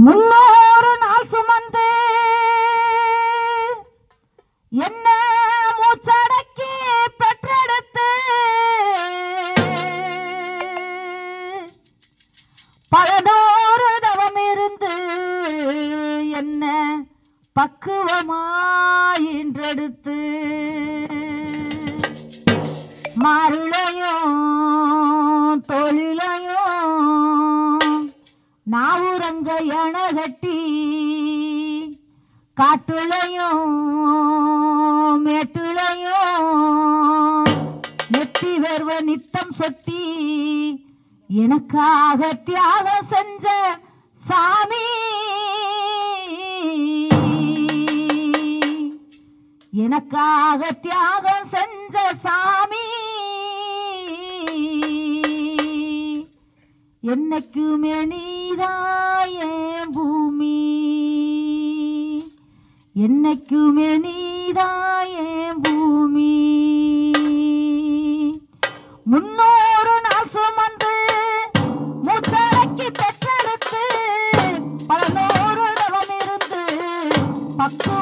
முன்னூறு நாள் சுமந்து என்ன மூச்சடக்கி பெற்றெடுத்து பதினோரு தவம் இருந்து என்ன பக்குவமாயின்றெடுத்து மருளையும் தொழிலும் நாவுரங்க காட்டுலையும் மேட்டுலையும் நெத்தி வருவ நித்தம் சொத்தி எனக்காக தியாகம் செஞ்ச சாமி. எனக்காக தியாகம் செஞ்ச சாமி. என்னைக்குமே நீதாயே பூமி. என்னைக்குமே நீதாயே பூமி. முன்னோரு நாள் சுமந்து மூத்தரைக்கு பெற்றெடுத்து பல நூறு இருந்து பக்குவம்